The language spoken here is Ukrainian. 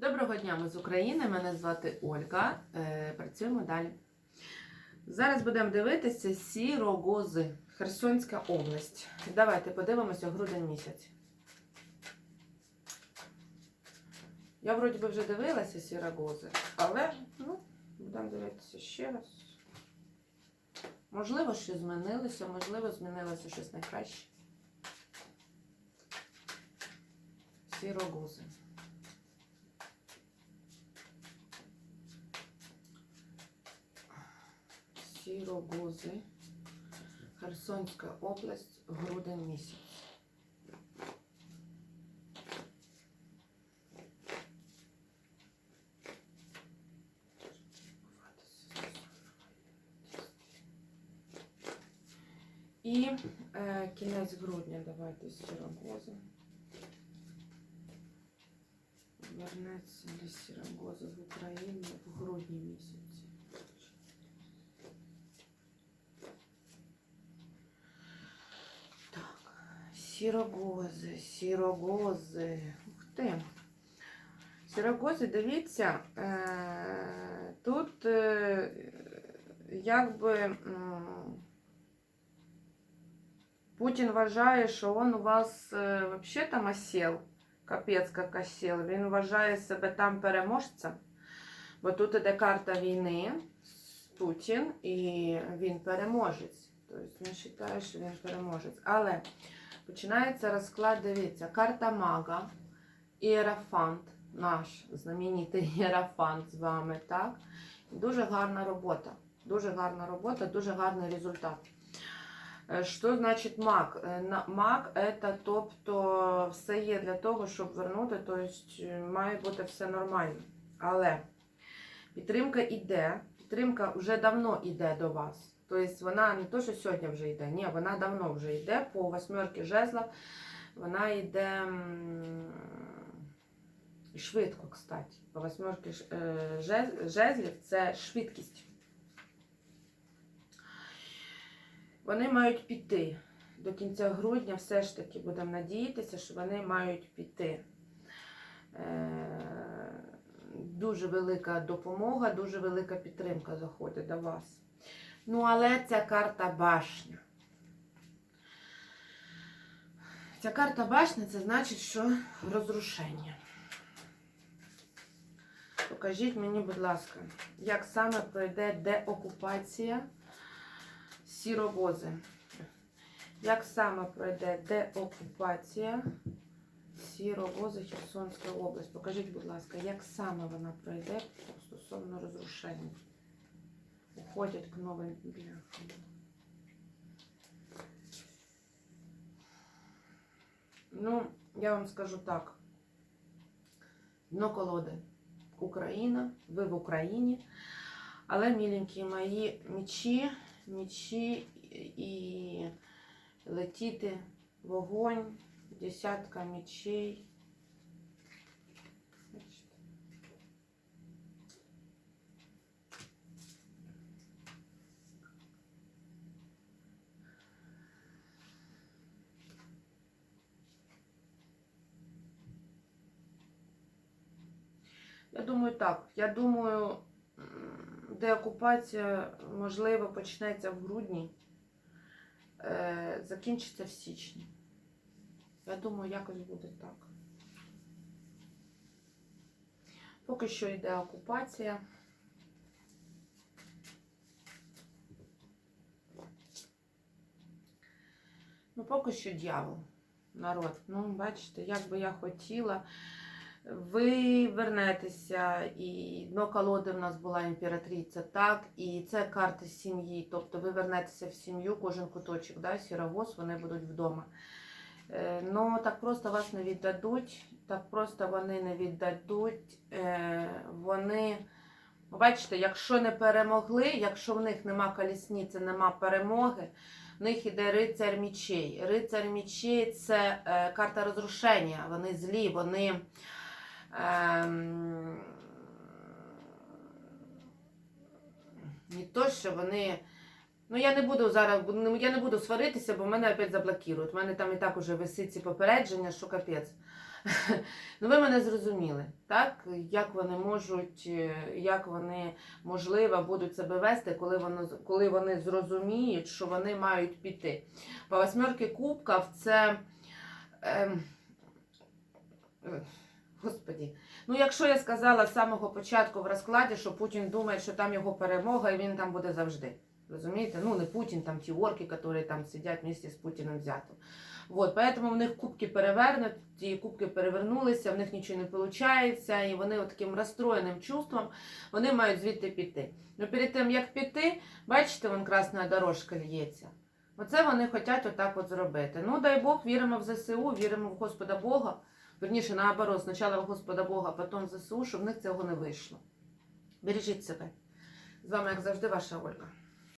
Доброго дня, ми з України. Мене звати Ольга. Е, Працюємо далі. Зараз будемо дивитися сірогози, Херсонська область. Давайте подивимося грудень місяць. Я вроді би вже дивилася сірогози, але ну, будемо дивитися ще раз. Можливо, щось змінилося, можливо, змінилося щось найкраще. Сірогози. Сірогози, Херсонська область, грудень місяць. І е, кінець грудня давайте сірогози. Вернеться ли сірогози в Україну в грудні місяці. Так, сірогози, сірогози. Ух ти. Сірогози, дивіться, е, тут е, якби м, Путін вважає, що він у вас е, взагалі там осел, капець як осел. Він вважає себе там переможцем, бо тут іде карта війни, Путін, і він переможець. Тобто він вважає, що він переможець. Але починається розклад, дивіться, карта мага, іерафант, наш знаменитий іерафант з вами, так? Дуже гарна робота. Дуже гарна робота, дуже гарний результат. Е, Що значить маг? Е, Маг це тобто все є для того, щоб вернути, тобто е, має бути все нормально. Але підтримка йде, підтримка вже давно йде до вас. Тобто вона не то, що сьогодні вже йде, ні, вона давно вже йде по восьмерки жезла. Вона йде швидко, кстати. По восьмерки е, жез- жезлів це швидкість. Вони мають піти. До кінця грудня все ж таки будемо надіятися, що вони мають піти. Е, Дуже велика допомога, дуже велика підтримка заходить до вас. Ну, але ця карта башня. Ця карта башня це значить, що розрушення. Покажіть мені, будь ласка, як саме пройде деокупація сіровози. Як саме пройде деокупація сіровози Херсонської області? Покажіть, будь ласка, як саме вона пройде стосовно розрушення? Уходять к новим бляхам. Ну, я вам скажу так. Дно колоди. Україна, ви в Україні. Але, міленькі мої мечі, мечі і летіти вогонь, десятка мечей. Я думаю, так. Я думаю, деокупація, можливо, почнеться в грудні, е, закінчиться в січні. Я думаю, якось буде так. Поки що йде окупація. Ну, поки що дьявол, народ. Ну, бачите, як би я хотіла. Ви вернетеся, і дно колоди в нас була імператриця, так, і це карта сім'ї. Тобто ви вернетеся в сім'ю, кожен куточок, да, сіровоз, вони будуть вдома. Е, Ну, так просто вас не віддадуть, так просто вони не віддадуть. Е, Вони, бачите, якщо не перемогли, якщо в них нема колісниці, нема перемоги, в них іде рицар мічей. Рицар мічей це е, карта розрушення. Вони злі, вони. Ем, не то, що вони. Ну, я не буду зараз, ну, я не буду сваритися, бо мене опять заблокують. У мене там і так уже висить ці попередження, що капець. Ну, ви мене зрозуміли, так? Як вони можуть, е, як вони можливо будуть себе вести, коли вони, коли вони зрозуміють, що вони мають піти. По восьмерки кубків це. Ем, е, Господі, ну якщо я сказала з самого початку в розкладі, що Путін думає, що там його перемога і він там буде завжди. Розумієте? Ну, не Путін, там ті орки, які там сидять вместе з Путіним взятим. Вот, поэтому в них кубки перевернуті, кубки перевернулися, в них нічого не виходить, і вони таким розстроєним чувством вони мають звідти піти. Ну перед тим як піти, бачите, вон красна дорожка лється. Оце вони хочуть отак от зробити. Ну, дай Бог, віримо в ЗСУ, віримо в Господа Бога. Верніше, наоборот, спочатку в Господа Бога, потім в ЗСУ, щоб в них цього не вийшло. Бережіть себе. З вами, як завжди, ваша Ольга.